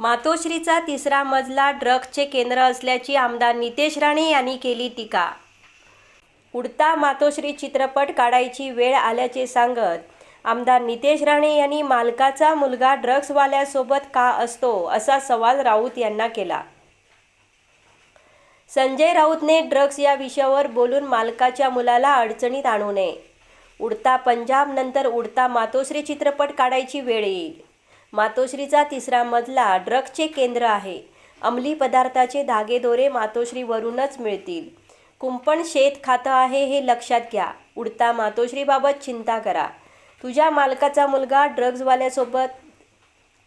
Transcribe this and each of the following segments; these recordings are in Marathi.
मातोश्रीचा तिसरा मजला ड्रग्जचे केंद्र असल्याची आमदार नितेश राणे यांनी केली टीका. उडता मातोश्री चित्रपट काढायची वेळ आल्याचे सांगत आमदार नितेश राणे यांनी मालकाचा मुलगा ड्रग्सवाल्यासोबत का असतो असा सवाल राऊत यांना केला. संजय राऊतने ड्रग्ज या विषयावर बोलून मालकाच्या मुलाला अडचणीत आणू नये. उडता पंजाब नंतर उडता मातोश्री चित्रपट काढायची वेळ येईल. मातोश्रीचा तिसरा मजला ड्रगचे केंद्र आहे. अंमली पदार्थाचे धागेदोरे मातोश्रीवरूनच मिळतील. कुंपण शेत खातं आहे हे लक्षात घ्या. उडता मातोश्रीबाबत चिंता करा. तुझ्या मालकाचा मुलगा ड्रग्जवाल्यासोबत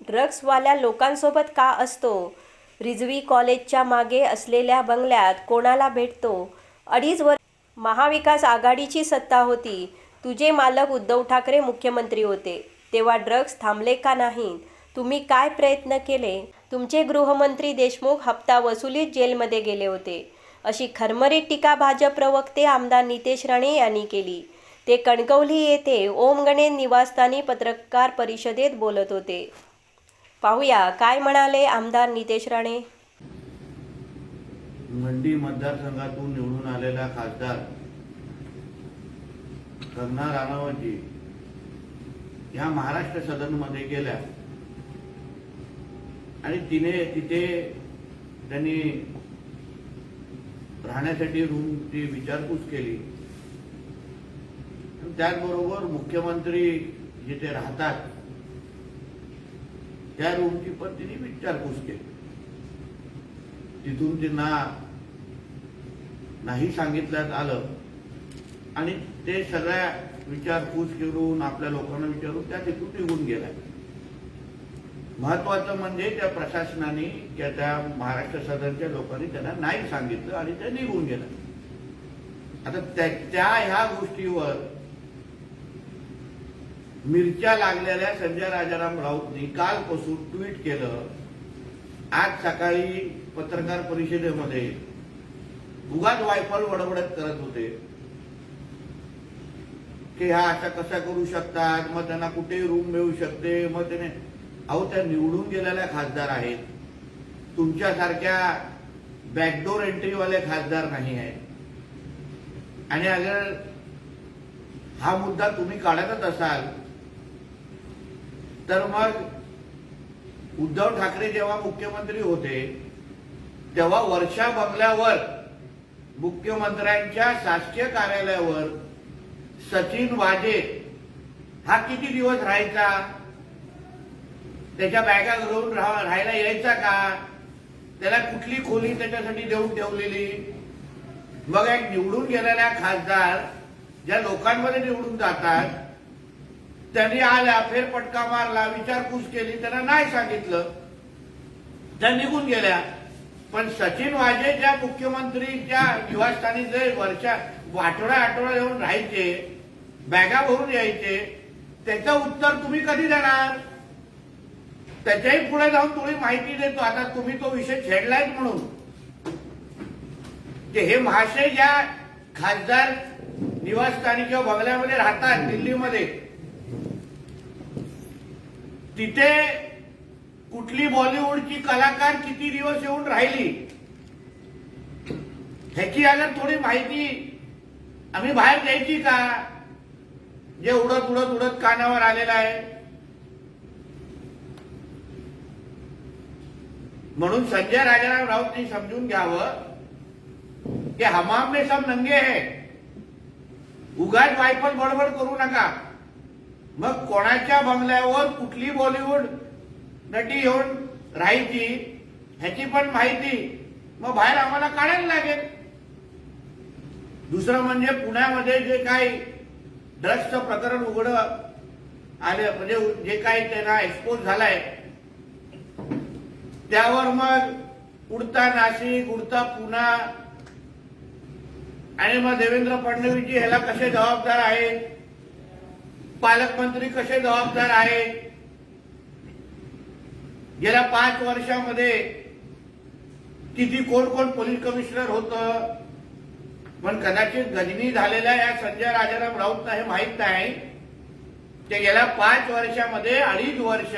ड्रग्सवाल्या लोकांसोबत का असतो? रिझवी कॉलेजच्या मागे असलेल्या बंगल्यात कोणाला भेटतो? अडीच वर महाविकास आघाडीची सत्ता होती. तुझे मालक उद्धव ठाकरे मुख्यमंत्री होते. तेव्हा ड्रग्ज थांबले का नाही तुम्ही काय प्रयत्न केले? तुमचे गृहमंत्री देशमुख हप्ता वसुलीत जेलमध्ये गेले होते. अशी खरमरीत टीका भाजप प्रवक्ते आमदार नितेश राणे यांनी केली. ते कणकवली येथे ओम गणेश निवासस्थानी पत्रकार परिषदेत बोलत होते. पाहूया काय म्हणाले आमदार नितेश राणे? मंडी मतदारसंघातून निवडून आलेला खासदार कंगना राणावतजी ह्या महाराष्ट्र सदनमध्ये गेल्या. आणि तिने तिथे त्यांनी राहण्यासाठी रूमची विचारपूस केली. त्याचबरोबर मुख्यमंत्री जिथे राहतात त्या रूमची पण तिने विचारपूस केली. तिथून त्यांना नाही सांगितल्यात आलं. आणि ते सगळ्या विचारपूस करून आपल्या लोकांना विचारून त्या तिथून निघून गेलाय. महत्वाचं म्हणजे त्या प्रशासनाने त्या त्या महाराष्ट्र सदनच्या लोकांनी त्यांना नाही सांगितलं आणि ते निघून गेलं. आता त्या ह्या गोष्टीवर मिरच्या लागलेल्या संजय राजाराम राऊतनी कालपासून ट्विट केलं. आज सकाळी पत्रकार परिषदेमध्ये उगाच वायफल वडवडत करत होते. की ह्या अशा कशा करू शकतात? मग त्यांना कुठेही रूम मिळू शकते? मग त्याने अहो त्या निवडून गेलेल्या खासदार आहेत. तुमच्यासारख्या बॅकडोर एंट्रीवाले खासदार नाही आहेत. आणि अगर हा मुद्दा तुम्ही काढतच असाल तर मग उद्धव ठाकरे जेव्हा मुख्यमंत्री होते तेव्हा वर्षा बंगल्यावर मुख्यमंत्र्यांच्या शासकीय कार्यालयावर सचिन वाजे हा किती दिवस राहायचा? त्याच्या बॅगा घेऊन राहायला यायचा का? त्याला कुठली खोली त्याच्यासाठी देऊन ठेवलेली? मग एक निवडून गेलेल्या खासदार ज्या लोकांमध्ये निवडून जातात त्यांनी आल्या फेरपटका मारला विचारपूस केली त्यांना नाही सांगितलं. त्या निघून गेल्या. पण सचिन वाजे ज्या मुख्यमंत्रीच्या निवासस्थानी जे वर्षा आठवडा आठवडा येऊन राहायचे बॅगा भरून यायचे. त्याचं उत्तर तुम्ही कधी देणार? त्याच्याही पुढे जाऊन थोडी माहिती देतो. आता तुम्ही तो विषय छेडलाय म्हणून. की हे महाशय ज्या खासदार निवासस्थानी किंवा बंगल्यामध्ये राहतात दिल्लीमध्ये तिथे कुठली बॉलिवूडची कलाकार किती दिवस येऊन राहिली? ह्याची अगर थोडी माहिती आम्ही बाहेर द्यायची का? जे उडत उडत उडत कानावर आलेलं आहे. म्हणून संजय राजाराम राऊतनी समजून घ्यावं की हमाम में सब नंगे है. उगाच वायफल बडबड करू नका. मग कोणाच्या बंगल्यावर कुठली बॉलिवूड नटी येऊन राहायची ह्याची पण माहिती मग बाहेर आम्हाला काढायला लागेल. दुसरं म्हणजे पुण्यामध्ये जे काही ड्रग्सचं प्रकरण उघड आले म्हणजे जे काही त्यांना एक्सपोज झालाय त्यावर मग उडता नाशिक उडता पुणा आणि मग देवेंद्र फडणवीसजी ह्याला कसे जबाबदार आहेत? पालकमंत्री कसे जबाबदार आहेत? गेल्या पाच वर्षामध्ये किती कोण कोण पोलीस कमिशनर होतं? पण कदाचित गजनी झालेल्या या संजय राजाराम राऊतना हे माहीत नाही. ते गेल्या पाच वर्षामध्ये अडीच वर्ष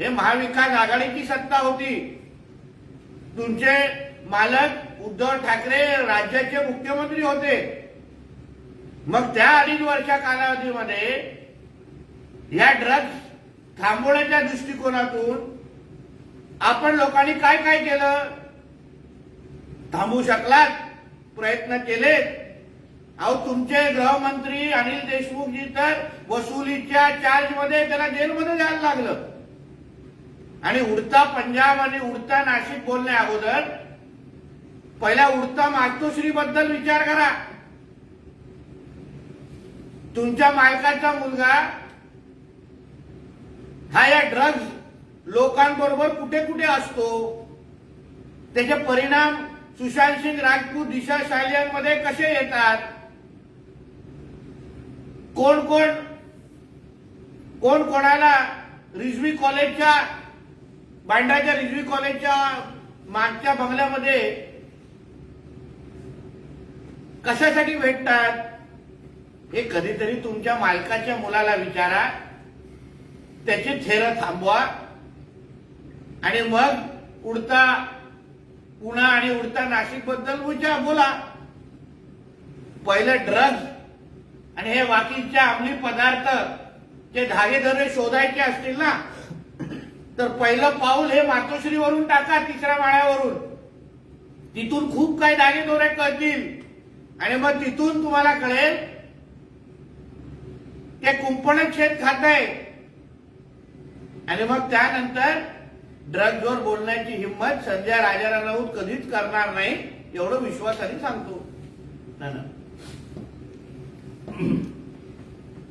हे महाविकास आघाडीची सत्ता होती. तुमचे मालक उद्धव ठाकरे राज्याचे मुख्यमंत्री होते. मग त्या अडीच वर्षा कालावधीमध्ये या ड्रग्ज थांबवण्याच्या दृष्टिकोनातून आपण लोकांनी काय काय केलं? थांबवू शकलात? प्रयत्न केले अहो तुमचे गृहमंत्री अनिल देशमुखजी तर वसुलीच्या चार्जमध्ये त्याला जेलमध्ये जायला लागलं. आणि उडता पंजाब आणि उडता नाशिक बोलण्या अगोदर पहिला उडता मातोश्री बद्दल विचार करा. तुमच्या मालकाचा मुलगा हा या ड्रग्ज लोकांबरोबर कुठे कुठे असतो? त्याचे परिणाम सुशांत सिंग राजपूत दिशा शालियांमध्ये कसे येतात? कोण कोण? कोण कोणाला रिजवी कॉलेजच्या बांडाच्या रिजवी कॉलेजच्या मागच्या बंगल्यामध्ये कशासाठी भेटतात? हे कधीतरी तुमच्या मालकाच्या मुलाला विचारा. त्याची थेर थांबवा. आणि मग उडता पुणा आणि उडता नाशिकबद्दल विचार बोला. पहिलं ड्रग्ज आणि हे बाकीचे अंमली पदार्थ जे धागेधरे शोधायचे असतील ना तर पहिलं पाऊल हे मातोश्रीवरून टाका तिसऱ्या माळ्यावरून. तिथून खूप काही धागेदोरे कळतील. आणि मग तिथून तुम्हाला कळेल ते कुंपण शेत खात आहे. आणि मग त्यानंतर ड्रग्जवर बोलण्याची हिंमत संजय राजाराम राऊत कधीच करणार नाही एवढं विश्वासाने सांगतो ना, ना.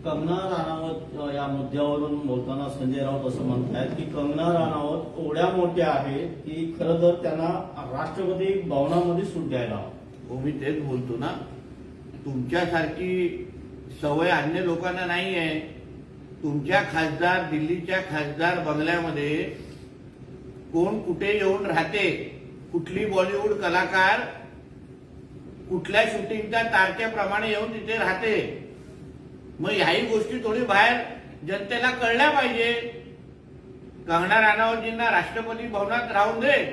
कंगना राणावत या मुद्द्यावरून बोलताना संजय राऊत असं म्हणतायत की कंगना राणावत एवढ्या मोठ्या आहेत की खरं तर त्यांना राष्ट्रपती भवनामध्ये सूट द्यायला. हो मी तेच बोलतो ना तुमच्यासारखी सवय अन्य लोकांना नाही आहे तुमच्या खासदार दिल्लीच्या खासदार बंगल्यामध्ये कोण कुठे येऊन राहते? कुठली बॉलिवूड कलाकार कुठल्या शूटिंगच्या तारखेप्रमाणे येऊन तिथे राहते? मग ह्याही गोष्टी थोडी बाहेर जनतेला कळल्या पाहिजे. कंगना राणावतजींना राष्ट्रपती भवनात राहून दे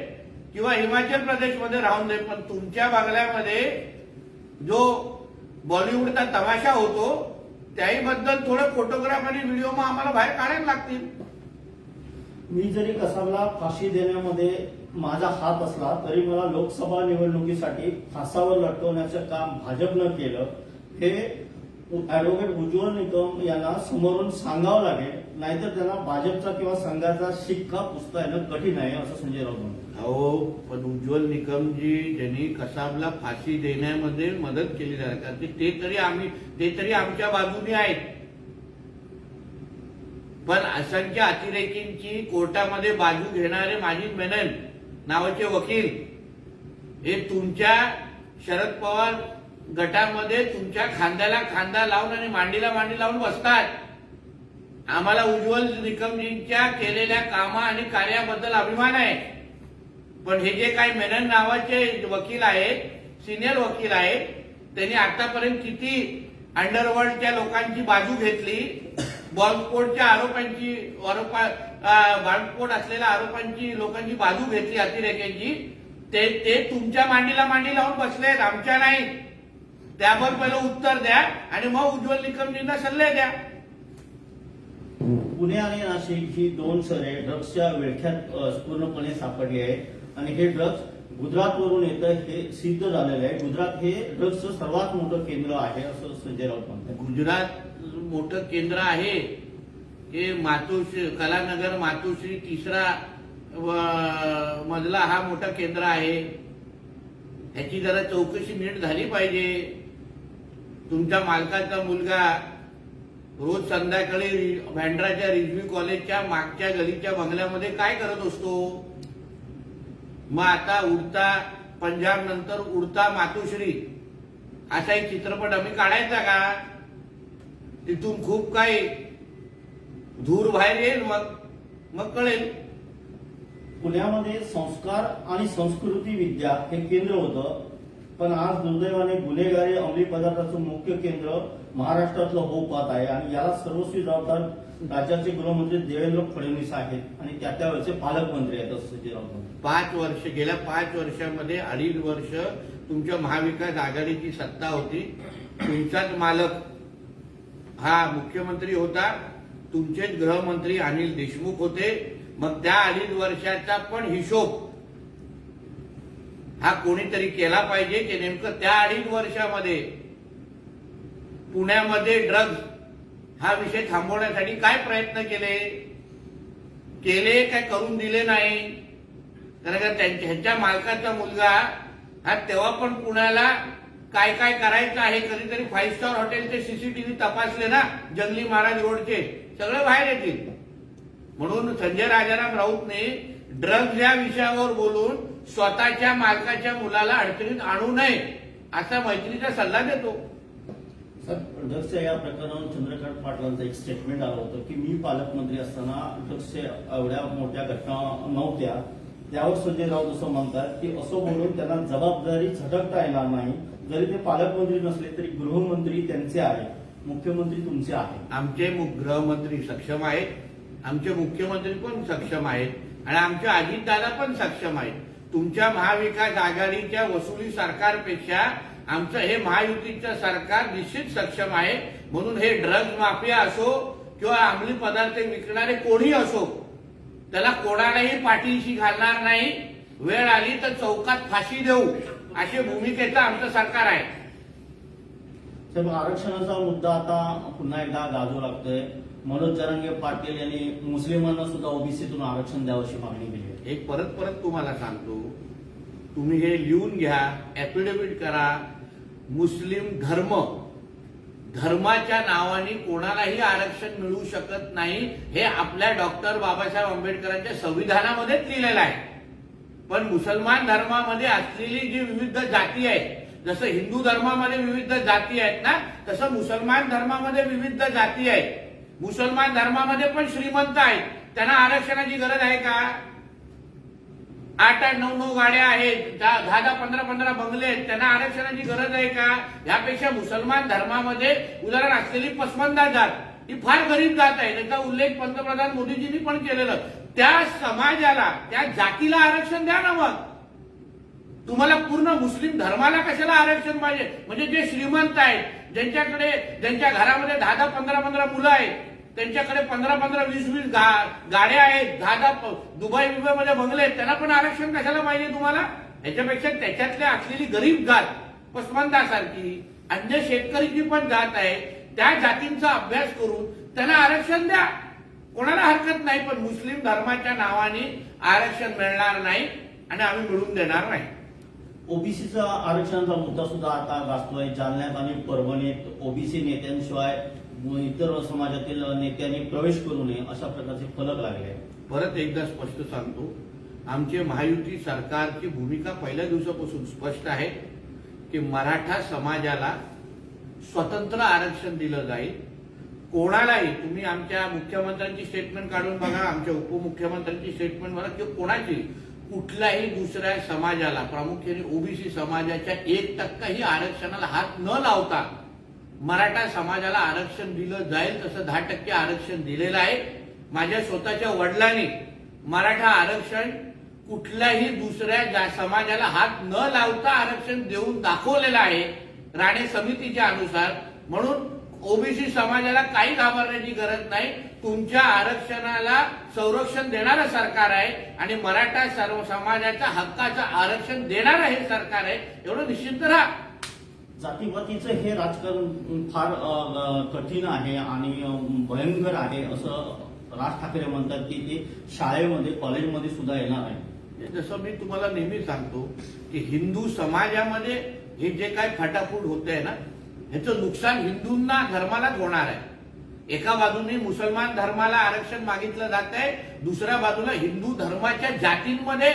किंवा हिमाचल प्रदेशमध्ये राहून दे पण तुमच्या बंगल्यामध्ये जो बॉलिवूडचा तमाशा होतो त्याही बद्दल थोडं फोटोग्राफ आणि व्हिडिओ मग आम्हाला बाहेर काढायला लागतील. मी जरी कसाबला फाशी देण्यामध्ये माझा हात असला तरी मला लोकसभा निवडणुकीसाठी फासावर लटकवण्याचं काम भाजपनं केलं. हे ऍडव्होकेट उज्ज्वल निकम यांना समोरून सांगावं लागेल. नाहीतर त्यांना भाजपचा किंवा संघाचा शिक्का पुसता येणं कठीण आहे असं संजय राऊत म्हणतो अहो पण उज्ज्वल निकमजी ज्यांनी कसाबला फाशी देण्यामध्ये मदत केली जाते ते तरी आम्ही ते तरी आमच्या बाजूने आहेत. पण असंख्य अतिरेकींची कोर्टामध्ये बाजू घेणारे माजी मेनन नावाचे वकील हे तुमच्या शरद पवार गटामध्ये तुमच्या खांद्याला खांदा लावून आणि मांडीला मांडी लावून बसतात. आम्हाला उज्ज्वल निकमजींच्या केलेल्या कामा आणि कार्याबद्दल अभिमान आहे. पण हे जे काही मेनन नावाचे वकील आहेत सिनियर वकील आहेत त्यांनी आतापर्यंत किती अंडरवर्ल्डच्या लोकांची बाजू घेतली बॉम्बस्फोटच्या आरोपांची आरोपा बॉम्बस्फोट असलेल्या आरोपांची लोकांची बाजू घेतली अतिरेक्यांची. ते ते तुमच्या मांडीला मांडी लावून बसलेत आमच्या नाही. त्यावर पहिलं उत्तर द्या आणि मग उज्ज्वल निकमजींना सल्ले द्या. पुणे आणि नाशिक ही दोन शहरे ड्रग्सच्या विळख्यात पूर्णपणे सापडली आहे आणि हे ड्रग्स गुजरातवरून येतं हे सिद्ध झालेलं आहे. गुजरात हे ड्रग्सचं सर्वात मोठं केंद्र आहे असं संजय राऊत म्हणतात. गुजरात मोठं केंद्र आहे. हे मातोश्री कलानगर मातोश्री तिसरा व- हा मोठा केंद्र आहे. ह्याची जरा चौकशी नीट झाली पाहिजे. तुमच्या मालकाचा मुलगा रोज संध्याकाळी रि- रिजवी कॉलेजच्या मागच्या गलीच्या बंगल्यामध्ये काय करत असतो? मग आता उडता पंजाब नंतर उडता मातोश्री. असा एक चित्रपट आम्ही काढायचा का? तिथून खूप काही धूर बाहेर येईल मग मग कळेल. पुण्यामध्ये संस्कार आणि संस्कृती विद्या हे केंद्र होतं पण आज दुर्दैवाने गुन्हेगारी अंमली पदार्थाचं मुख्य केंद्र महाराष्ट्रातलं होऊ पाहत आहे. आणि याला सर्वस्वी जबाबदार राज्याचे गृहमंत्री देवेंद्र फडणवीस आहेत. आणि त्या त्यावेळेचे पालकमंत्री आहेत असं पाच वर्ष गेल्या पाच वर्षामध्ये अडीच वर्ष तुमच्या महाविकास आघाडीची सत्ता होती. तुमचाच मालक हा मुख्यमंत्री होता तुमचेच गृहमंत्री अनिल देशमुख होते. मग त्या अडीच वर्षाचा पण हिशोब हा कोणीतरी केला पाहिजे की नेमकं त्या अडीच वर्षामध्ये पुण्यामध्ये ड्रग्ज हा विषय थांबवण्यासाठी काय प्रयत्न केले? केले काय करून दिले नाही? कारण का त्यांच्या मालकाचा मुलगा हा तेव्हा पण पुण्याला काय काय करायचं आहे कधीतरी फाईव्ह स्टार हॉटेलचे सीसीटीव्ही तपासले ना जंगली महाराज रोडचे सगळे बाहेर येतील. म्हणून संजय राजाराम राऊतने ड्रग्ज या विषयावर बोलून स्वतःच्या मालकाच्या मुलाला अडचणीत आणू नये असा मैत्रीचा सल्ला देतो. सर ड्रग्सच्या या प्रकरणावर चंद्रकांत पाटलांचं एक स्टेटमेंट आलं होतं की मी पालकमंत्री असताना ड्रग्सच्या एवढ्या मोठ्या घटना नव्हत्या. त्यावर संजय राऊत असं म्हणतात की असं बोलून त्यांना जबाबदारी झटकता येणार नाही. जरी ते पालकमंत्री नसले तरी गृहमंत्री त्यांचे आहेत मुख्यमंत्री तुमचे आहेत. आमचे गृहमंत्री सक्षम आहेत आमचे मुख्यमंत्री पण सक्षम आहेत आणि आमचे अजितदादा पण सक्षम आहेत. तुमच्या महाविकास आघाडीच्या वसुली सरकारपेक्षा आमचं हे महायुतीचं सरकार निश्चित सक्षम आहे. म्हणून हे ड्रग्ज माफिया असो किंवा अंमली पदार्थ विकणारे कोणी असो त्याला कोणालाही पाठीशी घालणार नाही. वेळ आली तर चौकात फाशी देऊ. अशी भूमिकेचं आमचं सरकार आहे. साहेब आरक्षणाचा मुद्दा आता पुन्हा एकदा गाजू लागतोय. मनोज जरांगे पाटील यांनी मुस्लिमांना सुद्धा ओबीसीतून आरक्षण द्यावं अशी मागणी केली आहे. एक परत परत तुम्हाला सांगतो. तुम्ही हे लिहून घ्या ऍफिडेव्हिट करा. मुस्लिम धर्म धर्माच्या नावाने कोणालाही आरक्षण मिळू शकत नाही हे आपल्या डॉक्टर बाबासाहेब आंबेडकरांच्या संविधानामध्येच लिहिलेलं आहे. पण मुसलमान धर्मामध्ये असलेली जी विविध जाती आहे जसं हिंदू धर्मामध्ये विविध जाती आहेत ना तसं मुसलमान धर्मामध्ये विविध जाती आहेत. मुसलमान धर्मामध्ये पण श्रीमंत आहेत. त्यांना आरक्षणाची गरज आहे का? आठ आठ नऊ नऊ गाड्या आहेत दहा दहा पंधरा पंधरा बंगले आहेत त्यांना आरक्षणाची गरज आहे का? यापेक्षा मुसलमान धर्मामध्ये उदाहरण असलेली पसमंदा जात ही फार गरीब जात आहे. त्याचा उल्लेख पंतप्रधान मोदीजींनी पण केलेलं. त्या समाजाला त्या जातीला आरक्षण द्या ना मग. तुम्हाला पूर्ण मुस्लिम धर्माला कशाला आरक्षण पाहिजे? म्हणजे जे श्रीमंत आहेत ज्यांच्याकडे ज्यांच्या घरामध्ये दहा दहा पंधरा पंधरा मुलं आहेत त्यांच्याकडे पंधरा पंधरा वीस वीस गाड्या आहेत दहा दहा दुबई बिबईमध्ये बंगले आहेत त्यांना पण आरक्षण कशाला पाहिजे तुम्हाला? ह्याच्यापेक्षा त्याच्यातल्या असलेली गरीब जात पसमंदासारखी अन्य शेतकरीची पण जात आहे त्या जातींचा अभ्यास करून त्यांना आरक्षण द्या. कोणाला हरकत नाही पण मुस्लिम धर्माच्या नावाने आरक्षण मिळणार नाही आणि आम्ही मिळवून देणार नाही. ओबीसीचा आरक्षणाचा मुद्दा सुद्धा आता गाजतोय. जालन्यात आणि परभणीत ओबीसी नेत्यांशिवाय इतर समाजातील नेत्यांनी प्रवेश करू नये अशा प्रकारचे फलक लागले परत एकदा स्पष्ट सांगतो आमचे महायुती सरकारची भूमिका पहिल्या दिवसापासून स्पष्ट आहे की मराठा समाजाला स्वतंत्र आरक्षण दिलं जाईल. कोणालाही तुम्ही आमच्या मुख्यमंत्र्यांची स्टेटमेंट काढून बघा आमच्या उपमुख्यमंत्र्यांची स्टेटमेंट बघा किंवा कोणाची कुठल्याही दुसऱ्या समाजाला प्रामुख्याने ओबीसी समाजाच्या एक टक्काही आरक्षणाला हात न लावता मराठा समाजाला आरक्षण दिलं जाईल तसं दहा टक्के आरक्षण दिलेलं आहे. माझ्या स्वतःच्या वडिलांनी मराठा आरक्षण कुठल्याही दुसऱ्या जा- समाजाला हात न लावता आरक्षण देऊन दाखवलेलं आहे राणे समितीच्या अनुसार. म्हणून ओबीसी समाजाला काही घाबरण्याची गरज नाही. तुमच्या आरक्षणाला संरक्षण देणारं सरकार आहे आणि मराठा सर्व समाजाच्या हक्काचं आरक्षण देणारं हे सरकार आहे एवढं निश्चिंत राहा. जातीपातीचं हे राजकारण फार कठीण आहे आणि भयंकर आहे असं राज ठाकरे म्हणतात की ते शाळेमध्ये कॉलेजमध्ये सुद्धा येणार आहे जसं मी तुम्हाला नेहमी सांगतो की हिंदू समाजामध्ये हे जे काय फटाफूट होत आहे ना ह्याचं नुकसान हिंदूंना धर्मालाच होणार आहे. एका बाजूने मुसलमान धर्माला आरक्षण मागितलं जात आहे दुसऱ्या बाजूला हिंदू धर्माच्या जातींमध्ये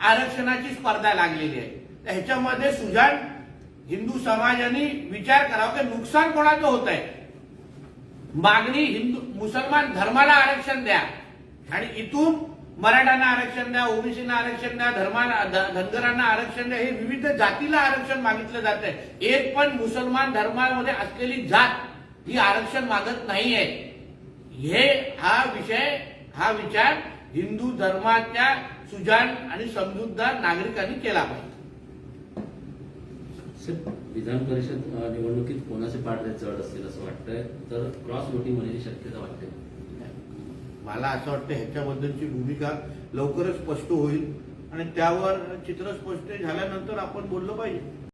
आरक्षणाची स्पर्धा लागलेली आहे. तर ह्याच्यामध्ये सुजाण हिंदू समाजाने विचार करावा की नुकसान कोणाचं होत आहे? मागणी हिंदू मुसलमान धर्माला आरक्षण द्या. आणि इथून मराठ्यांना आरक्षण द्या ओबीसीना आरक्षण द्या धर्माला धनगरांना आरक्षण द्या हे विविध जातीला आरक्षण मागितलं जात आहे. एक पण मुसलमान धर्मामध्ये असलेली जात ही आरक्षण मागत नाहीये. हे हा विषय हा विचार हिंदू धर्माच्या सुजाण आणि समजूतदार नागरिकांनी केला पाहिजे. विधान परिषद निवडणुकीत कोणाचे पाडले चढ असतील असं वाटतंय? तर क्रॉस वोटिंग होण्याची शक्यता वाटते. मला असं वाटतं ह्याच्याबद्दलची भूमिका लवकरच स्पष्ट होईल आणि त्यावर चित्र स्पष्ट झाल्यानंतर आपण बोललं पाहिजे.